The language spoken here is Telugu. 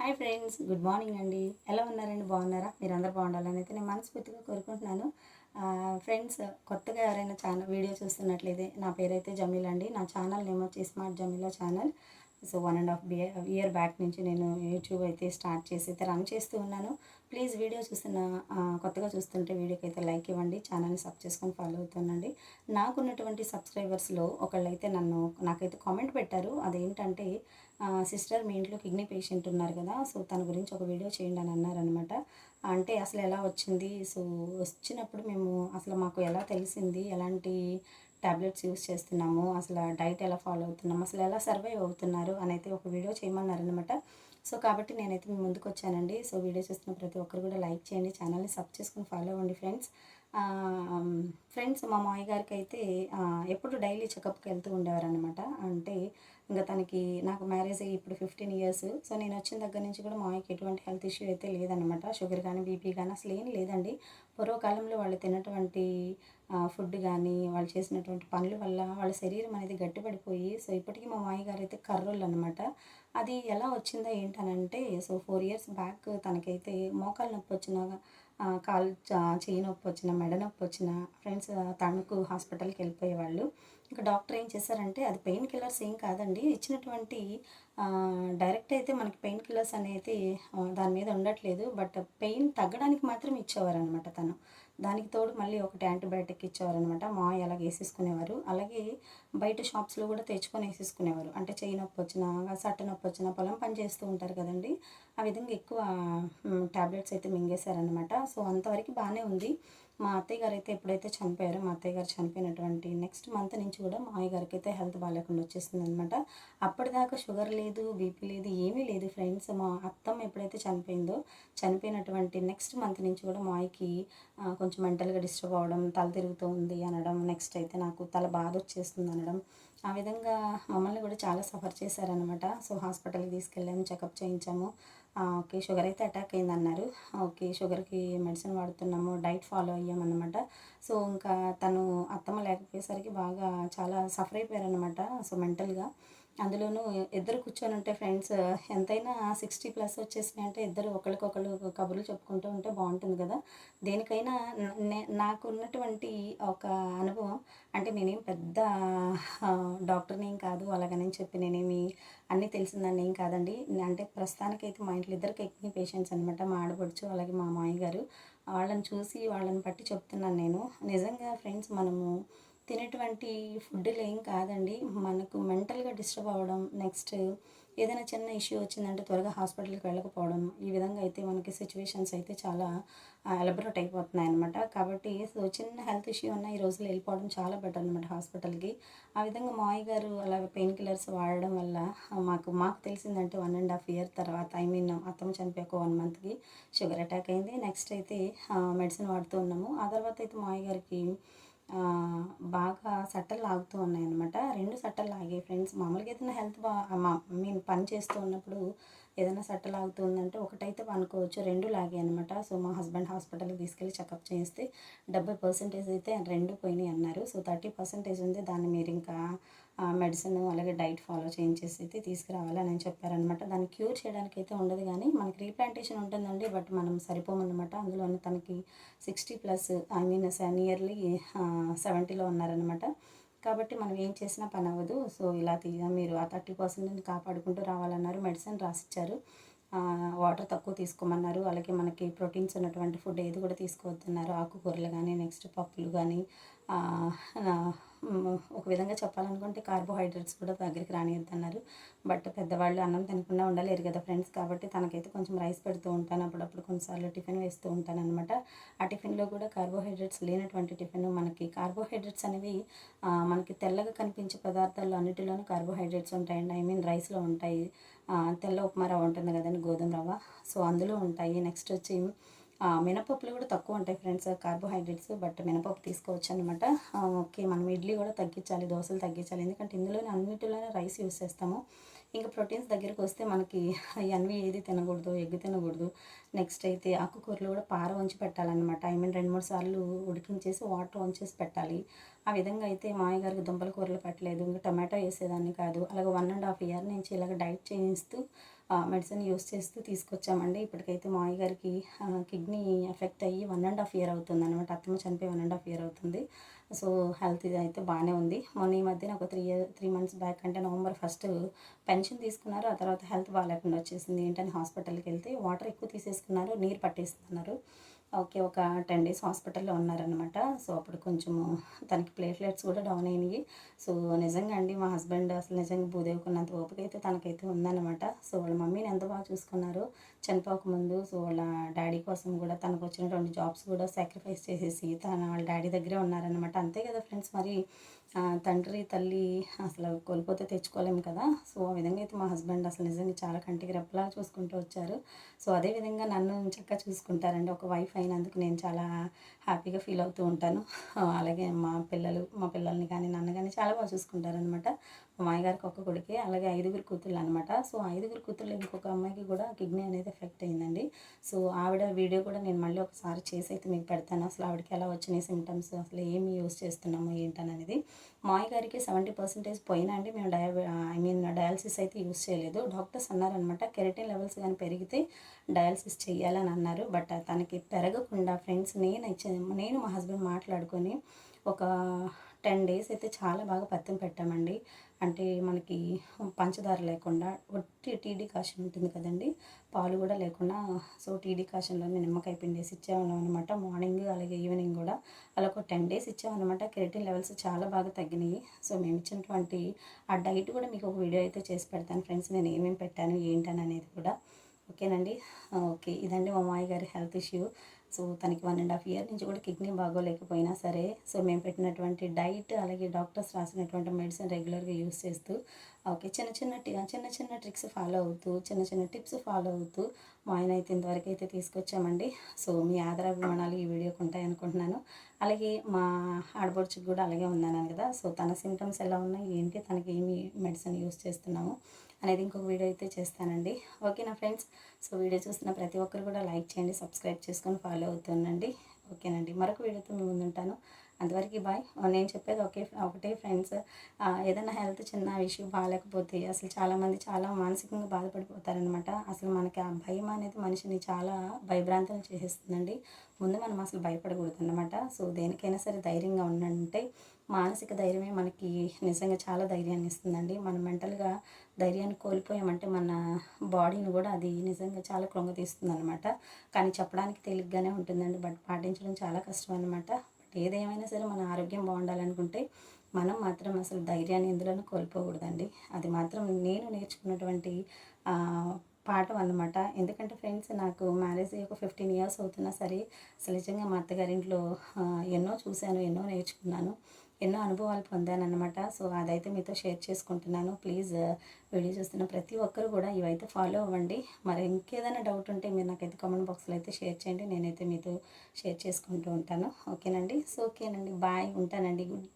హాయ్ ఫ్రెండ్స్ గుడ్ మార్నింగ్ అండి. ఎలా ఉన్నారండి? బాగున్నారా? మీరు అందరు బాగుండాలని అయితే నేను మనస్ఫూర్తిగా కోరుకుంటున్నాను. ఫ్రెండ్స్ కొత్తగా ఎవరైనా ఛానల్ వీడియో చూస్తున్నట్లయితే నా పేరైతే జమీల్ అండి. నా ఛానల్ నేమ్ వచ్చి smart Jameela channel so one and half year back నుంచి నేను యూట్యూబ్ అయితే స్టార్ట్ చేసి అయితే రన్ చేస్తూ ఉన్నాను. ప్లీజ్ వీడియో చూస్తున్న కొత్తగా చూస్తుంటే వీడియోకి అయితే లైక్ ఇవ్వండి ఛానల్ని సబ్ చేసుకొని ఫాలో అవుతుండండి. నాకున్నటువంటి సబ్స్క్రైబర్స్లో ఒకళ్ళైతే నన్ను నాకైతే కామెంట్ పెట్టారు. అదేంటంటే సిస్టర్ మీ ఇంట్లో కిడ్నీ పేషెంట్ ఉన్నారు కదా సో తన గురించి ఒక వీడియో చేయండి అని అన్నారనమాట అంటే అసలు ఎలా వచ్చింది? సో వచ్చినప్పుడు మేము అసలు మాకు ఎలా తెలిసింది? ఎలాంటి ట్యాబ్లెట్స్ యూస్ చేస్తున్నాము. అసలు డైట్ ఎలా ఫాలో అవుతున్నాము? అసలు ఎలా సర్వైవ్ అవుతున్నారు? అని అయితే ఒక వీడియో చేయమన్నారనమాట సో కాబట్టి నేనైతే మీ ముందుకు వచ్చానండి. సో వీడియో చూస్తున్న ప్రతి ఒక్కరు కూడా లైక్ చేయండి. ఛానల్ని సబ్ చేసుకొని ఫాలో అవ్వండి ఫ్రెండ్స్. ఫ్రెండ్స్ మా మామయ్య గారికి అయితే ఎప్పుడు డైలీ చెకప్కి వెళ్తూ ఉండేవారు అనమాట అంటే ఇంకా తనకి నాకు మ్యారేజ్ అయ్యి ఇప్పుడు ఫిఫ్టీన్ ఇయర్స్ సో నేను వచ్చిన దగ్గర నుంచి కూడా మామయ్యకి ఎటువంటి హెల్త్ ఇష్యూ అయితే లేదనమాట షుగర్ కానీ బీపీ కానీ అసలు ఏం లేదండి. పూర్వకాలంలో వాళ్ళు తిన్నటువంటి ఫుడ్ కానీ వాళ్ళు చేసినటువంటి పనుల వల్ల వాళ్ళ శరీరం అనేది గట్టిపడిపోయి సో ఇప్పటికీ మా మామయ్య గారు అయితే కర్రోళ్ళు అనమాట అది ఎలా వచ్చిందో ఏంటనంటే సో ఫోర్ ఇయర్స్ బ్యాక్ తనకైతే మోకాలు నొప్పి వచ్చిన కాలు చేయి నొప్పి వచ్చిన మెడ నొప్పి వచ్చిన ఫ్రెండ్స్ తణుకు హాస్పిటల్కి వెళ్ళిపోయేవాళ్ళు. ఇంకా డాక్టర్ ఏం చేశారంటే అది పెయిన్ కిల్లర్స్ ఏం కాదండి ఇచ్చినటువంటి డైరెక్ట్ అయితే మనకి పెయిన్ కిల్లర్స్ అనేది దాని మీద ఉండట్లేదు. బట్ పెయిన్ తగ్గడానికి మాత్రం ఇచ్చేవారనమాట తను. దానికి తోడు మళ్ళీ ఒకటి యాంటీబయాటిక్ ఇచ్చేవారనమాట మా అలా వేసేసుకునేవారు. అలాగే బయట షాప్స్లో కూడా తెచ్చుకొని వేసేసుకునేవారు. అంటే చెయ్యి నొప్పి వచ్చినా సట్ట నొప్పి వచ్చినా పొలం పని చేస్తూ ఉంటారు కదండి. ఆ విధంగా ఎక్కువ ట్యాబ్లెట్స్ అయితే మింగేశారనమాట సో అంతవరకు బాగానే ఉంది. మా అత్తయ్య గారు అయితే ఎప్పుడైతే చనిపోయారో మా అత్తయ్య గారు చనిపోయినటువంటి నెక్స్ట్ మంత్ నుంచి కూడా మా అయ్య గారికి అయితే హెల్త్ బాగాలేకుండా వచ్చేసింది అనమాట అప్పటిదాకా షుగర్ లేదు బీపీ లేదు ఏమీ లేదు ఫ్రెండ్స్ మా అత్తమ్మ ఎప్పుడైతే చనిపోయిందో చనిపోయినటువంటి నెక్స్ట్ మంత్ నుంచి కూడా మా అయ్యకి కొంచెం మెంటల్గా డిస్టర్బ్ అవ్వడం తల తిరుగుతూ ఉంది అనడం నెక్స్ట్ అయితే నాకు తల బాధ వచ్చేస్తుంది అనడం ఆ విధంగా మమ్మల్ని కూడా చాలా సఫర్ చేశారనమాట సో హాస్పిటల్కి తీసుకెళ్ళాము చెకప్ చేయించాము. ఓకే షుగర్ అయితే అటాక్ అయింది అన్నారు ఓకే షుగర్కి మెడిసిన్ వాడుతున్నాము డైట్ ఫాలో అయ్యామన్నమాట. సో ఇంకా తను అత్తమ్మ లేకపోయేసరికి బాగా చాలా సఫర్ అయిపోయారనమాట సో మెంటల్గా. అందులోనూ ఇద్దరు కూర్చొని ఉంటే ఫ్రెండ్స్ ఎంతైనా సిక్స్టీ ప్లస్ వచ్చేసినాయి అంటే ఇద్దరు ఒకరికొకరు కబుర్లు చెప్పుకుంటూ ఉంటే బాగుంటుంది కదా. దేనికైనా న- నాకు ఉన్నటువంటి ఒక అనుభవం అంటే నేనేం పెద్ద డాక్టర్ని ఏం కాదు అలాగని చెప్పి నేనేమి అన్నీ తెలిసిందని ఏం కాదండి. అంటే ప్రస్తుతానికైతే మా ఇంట్లో ఇద్దరు కిడ్నీ పేషెంట్స్ అనమాట మా ఆడపడుచు అలాగే మా మామయ్య గారు. వాళ్ళని చూసి వాళ్ళని బట్టి చెప్తున్నాను నేను. నిజంగా ఫ్రెండ్స్ మనము తినేటువంటి ఫుడ్లు ఏం కాదండి. మనకు మెంటల్గా డిస్టర్బ్ అవ్వడం నెక్స్ట్ ఏదైనా చిన్న ఇష్యూ వచ్చిందంటే త్వరగా హాస్పిటల్కి వెళ్ళకపోవడం ఈ విధంగా అయితే మనకి సిచ్యువేషన్స్ అయితే చాలా ఎలబరేట్ అయిపోతున్నాయి అనమాట కాబట్టి సో చిన్న హెల్త్ ఇష్యూ ఉన్న ఈ రోజులు వెళ్ళిపోవడం చాలా బెటర్ అనమాట హాస్పిటల్కి. ఆ విధంగా మావయ్య గారు అలాగే పెయిన్ కిల్లర్స్ వాడడం వల్ల మాకు మాకు తెలిసిందంటే వన్ అండ్ హాఫ్ ఇయర్ తర్వాత ఐ మీన్ అత్తమ్మ చనిపోయాక వన్ మంత్కి షుగర్ అటాక్ అయింది. నెక్స్ట్ అయితే మెడిసిన్ వాడుతూ ఉన్నాము. ఆ తర్వాత అయితే మావయ్య గారికి బాగా సట్టలు లాగుతూ ఉన్నాయన్నమాట. రెండు సట్టలు లాగాయి ఫ్రెండ్స్. మామూలుగా ఏదైనా హెల్త్ బా మీన్ పని చేస్తూ ఉన్నప్పుడు ఏదైనా సట్ట లాగుతుందంటే ఒకటైతే అనుకోవచ్చు. రెండు లాగాయి అనమాట సో మా హస్బెండ్ హాస్పిటల్కి తీసుకెళ్ళి చెకప్ చేస్తే డెబ్బై పర్సెంటేజ్ అయితే రెండు పోయినాయి అన్నారు. సో థర్టీ పర్సెంటేజ్ ఉంది. దాన్ని మీరు ఇంకా మెడిసిన్ అలాగే డైట్ ఫాలో చేయించేసి అయితే తీసుకురావాలని అని చెప్పారనమాట దాన్ని క్యూర్ చేయడానికి అయితే ఉండదు కానీ మనకి రీప్లాంటేషన్ ఉంటుందండి. బట్ మనం సరిపోమన్నమాట. అందులో తనకి sixty plus I mean nearly సెవెంటీలో ఉన్నారనమాట కాబట్టి మనం ఏం చేసినా పని అవ్వదు. సో ఇలా తీయ మీరు ఆ థర్టీ పర్సెంట్ని కాపాడుకుంటూ రావాలన్నారు. మెడిసిన్ రాసిచ్చారు. వాటర్ తక్కువ తీసుకోమన్నారు. అలాగే మనకి ప్రోటీన్స్ ఉన్నటువంటి ఫుడ్ ఏది కూడా తీసుకోవద్దన్నారు. ఆకుకూరలు కానీ నెక్స్ట్ పప్పులు కానీ ఒక విధంగా చెప్పాలనుకుంటే కార్బోహైడ్రేట్స్ కూడా దగ్గరికి రానియద్దన్నారు. బట్ పెద్దవాళ్ళు అన్నం తినకుండా ఉండలేరు కదా ఫ్రెండ్స్. కాబట్టి తనకైతే కొంచెం రైస్ పెడుతూ ఉంటాను. అప్పుడప్పుడు కొన్నిసార్లు టిఫిన్ వేస్తూ ఉంటాను అనమాట ఆ టిఫిన్లో కూడా కార్బోహైడ్రేట్స్ లేనటువంటి టిఫిన్ మనకి కార్బోహైడ్రేట్స్ అనేవి మనకి తెల్లగా కనిపించే పదార్థాల్లో అన్నిటిలోనూ కార్బోహైడ్రేట్స్ ఉంటాయండి. ఐ మీన్ రైస్లో ఉంటాయి. తెల్ల ఉప్మా రవ్వ ఉంటుంది కదండి గోధుమ రవ్వ. సో అందులో ఉంటాయి. నెక్స్ట్ వచ్చి మినపప్పులు కూడా తక్కువ ఉంటాయి ఫ్రెండ్స్ కార్బోహైడ్రేట్స్ బట్ మినపప్పు తీసుకోవచ్చు అనమాట ఓకే మనం ఇడ్లీ కూడా తగ్గించాలి దోశలు తగ్గించాలి ఎందుకంటే ఇందులోనే అన్నిటిలోనే రైస్ యూస్ చేస్తాము. ఇంకా ప్రోటీన్స్ దగ్గరికి వస్తే మనకి అన్వి ఏది తినకూడదు ఎగ్ తినకూడదు. నెక్స్ట్ అయితే ఆకుకూరలు కూడా పార వంచి పెట్టాలన్నమాట. ఐ మీన్ రెండు మూడు సార్లు ఉడికించేసి వాటర్ వంచేసి పెట్టాలి. ఆ విధంగా అయితే మా గారికి దుంపల కూరలు పెట్టలేదు. ఇంకా టమాటో వేసేదాన్ని కాదు. అలాగే వన్ అండ్ హాఫ్ ఇయర్ నుంచి ఇలాగ డైట్ చేయిస్తూ మెడిసిన్ యూస్ చేస్తూ తీసుకొచ్చామండి. ఇప్పటికైతే మా గారికి కిడ్నీ ఎఫెక్ట్ అయ్యి వన్ అండ్ హాఫ్ ఇయర్ అవుతుంది అనమాట అత్తమ్మ చనిపోయి వన్ అండ్ హాఫ్ ఇయర్ అవుతుంది. సో హెల్త్ ఇది అయితే బాగానే ఉంది. మొన్న ఈ మధ్యన ఒక three year three months back అంటే నవంబర్ ఫస్ట్ పెన్షన్ తీసుకున్నారు. ఆ తర్వాత హెల్త్ బాగాలేకుండా వచ్చేసింది. ఏంటని హాస్పిటల్కి వెళ్తే వాటర్ ఎక్కువ తీసేసుకున్నారు నీరు పట్టేస్తున్నారు ఓకే ఒక టెన్ డేస్ హాస్పిటల్లో ఉన్నారనమాట సో అప్పుడు కొంచెము తనకి ప్లేట్లెట్స్ కూడా డౌన్ అయినాయి. సో నిజంగా అండి మా హస్బెండ్ అసలు నిజంగా భూదేవుకున్నంత ఓపిక అయితే తనకైతే ఉందన్నమాట. సో వాళ్ళ మమ్మీని ఎంత బాగా చూసుకున్నారు చనిపోకముందు సో వాళ్ళ డాడీ కోసం కూడా తనకు వచ్చినటువంటి జాబ్స్ కూడా సాక్రిఫైస్ చేసేసి తన వాళ్ళ డాడీ దగ్గరే ఉన్నారనమాట అంతే కదా ఫ్రెండ్స్ మరి? తండ్రి తల్లి అసలు కోల్పోతే తెచ్చుకోలేము కదా? సో ఆ విధంగా అయితే మా హస్బెండ్ అసలు నిజంగా చాలా కంటికి రెప్పలా చూసుకుంటూ వచ్చారు. సో అదే విధంగా నన్ను చక్కగా చూసుకుంటారండి. ఒక వైఫ్ అయినందుకు నేను చాలా హ్యాపీగా ఫీల్ అవుతూ ఉంటాను. అలాగే మా పిల్లలు మా పిల్లల్ని కానీ నన్ను కానీ చాలా బాగా చూసుకుంటారనమాట మాయగారికి ఒక కొడుకే అలాగే ఐదుగురు కూతుళ్ళు అనమాట సో ఐదుగురు కూతుళ్ళు ఇంకొక అమ్మాయికి కూడా కిడ్నీ అనేది ఎఫెక్ట్ అయిందండి. సో ఆవిడ వీడియో కూడా నేను మళ్ళీ ఒకసారి చేసి అయితే మీకు పెడతాను. అసలు ఆవిడకి ఎలా వచ్చినాయి సిమ్టమ్స్ అసలు ఏమి యూస్ చేస్తున్నాము ఏంటనేది. మాయ గారికి సెవెంటీ పర్సెంటేజ్ పోయినా అండి. మేము డయా ఐ మీన్ డయాలసిస్ అయితే యూస్ చేయలేదు. డాక్టర్స్ అన్నారనమాట కెరటిన్ లెవెల్స్ కానీ పెరిగితే డయాలసిస్ చేయాలని అన్నారు. బట్ తనకి పెరగకుండా ఫ్రెండ్స్ నేను ఇచ్చే నేను మా హస్బెండ్ మాట్లాడుకొని ఒక టెన్ డేస్ అయితే చాలా బాగా పత్యం పెట్టామండి. అంటే మనకి పంచదార లేకుండా ఒట్టి టీడీ కాషన్ ఉంటుంది కదండి పాలు కూడా లేకుండా. సో టీడీ కాషన్లోనే నిమ్మకాయ పిండేసి ఇచ్చేవాళ్ళం అనమాట మార్నింగ్ అలాగే ఈవినింగ్ కూడా అలా ఒక టెన్ డేస్ ఇచ్చామన్నమాట కెరటిన్ లెవెల్స్ చాలా బాగా తగ్గినాయి. సో మేము ఇచ్చినటువంటి ఆ డైట్ కూడా మీకు ఒక వీడియో అయితే చేసి పెడతాను ఫ్రెండ్స్ నేను ఏమేమి పెట్టాను ఏంటని అనేది కూడా. ఓకేనండి? ఓకే ఇదండి మా మామయ్య గారి హెల్త్ ఇష్యూ. సో తనకి వన్ అండ్ హాఫ్ ఇయర్ నుంచి కూడా కిడ్నీ బాగోలేకపోయినా సరే సో మేము పెట్టినటువంటి డైట్ అలాగే డాక్టర్స్ రాసినటువంటి మెడిసిన్ రెగ్యులర్గా యూస్ చేస్తూ ఓకే చిన్న చిన్న చిన్న చిన్న ట్రిక్స్ ఫాలో అవుతూ చిన్న చిన్న టిప్స్ ఫాలో అవుతూ మా ఆయన అయితే ఇంతవరకు అయితే తీసుకొచ్చామండి. సో మీ ఆదరాభిమానాలు ఈ వీడియోకి ఉంటాయి అనుకుంటున్నాను అలాగే మా ఆడపడుచుకు కూడా అలాగే ఉన్నాను కదా. సో తన సిమ్టమ్స్ ఎలా ఉన్నాయి ఏంటి తనకి ఏమి మెడిసిన్ యూస్ చేస్తున్నాము అనేది ఇంకొక వీడియో అయితే చేస్తానండి. ఓకేనా ఫ్రెండ్స్ సో వీడియో చూస్తున్న ప్రతి ఒక్కరు కూడా లైక్ చేయండి సబ్స్క్రైబ్ చేసుకొని ఫాలో అవుతుండండి. ఓకేనండి మరొక వీడియోతో మేము ముందుంటాను. అంతవరకు బాయ్. నేను చెప్పేది ఒకే ఒకటే ఫ్రెండ్స్. ఏదైనా హెల్త్ చిన్న ఇష్యూ బాగాలేకపోతే అసలు చాలామంది చాలా మానసికంగా బాధపడిపోతారనమాట అసలు మనకి ఆ భయం అనేది మనిషిని చాలా భయభ్రాంతులు చేసేస్తుందండి. ముందు మనం అసలు భయపడకూడదు అనమాట సో దేనికైనా సరే ధైర్యంగా ఉండంటే మానసిక ధైర్యమే మనకి నిజంగా చాలా ధైర్యాన్ని ఇస్తుందండి. మనం మెంటల్గా ధైర్యాన్ని కోల్పోయామంటే మన బాడీని కూడా అది నిజంగా చాలా కృంగతీస్తుంది అనమాట కానీ చెప్పడానికి తేలిగ్గానే ఉంటుందండి. బట్ పాటించడం చాలా కష్టం అనమాట ఏదేమైనా సరే మన ఆరోగ్యం బాగుండాలనుకుంటే మనం మాత్రం అసలు ధైర్యాన్ని ఎందులోనూ కోల్పోకూడదండి. అది మాత్రం నేను నేర్చుకున్నటువంటి పాఠం అన్నమాట. ఎందుకంటే ఫ్రెండ్స్ నాకు మ్యారేజ్ అయ్యి ఒక ఫిఫ్టీన్ ఇయర్స్ అవుతున్నా సరే అసలు నిజంగా మా అత్తగారింట్లో ఎన్నో చూశాను ఎన్నో నేర్చుకున్నాను. ఎన్నో అనుభవాలు పొందాను అనమాట సో అదైతే మీతో షేర్ చేసుకుంటున్నాను. ప్లీజ్ వీడియో చూస్తున్న ప్రతి ఒక్కరు కూడా ఇవైతే ఫాలో అవ్వండి. మరి ఇంకేదైనా డౌట్ ఉంటే మీరు నాకైతే కామెంట్ బాక్స్లో అయితే షేర్ చేయండి. నేనైతే మీతో షేర్ చేసుకుంటూ ఉంటాను. ఓకేనండి? సో ఓకేనండి. బాయ్. ఉంటానండి. గుడ్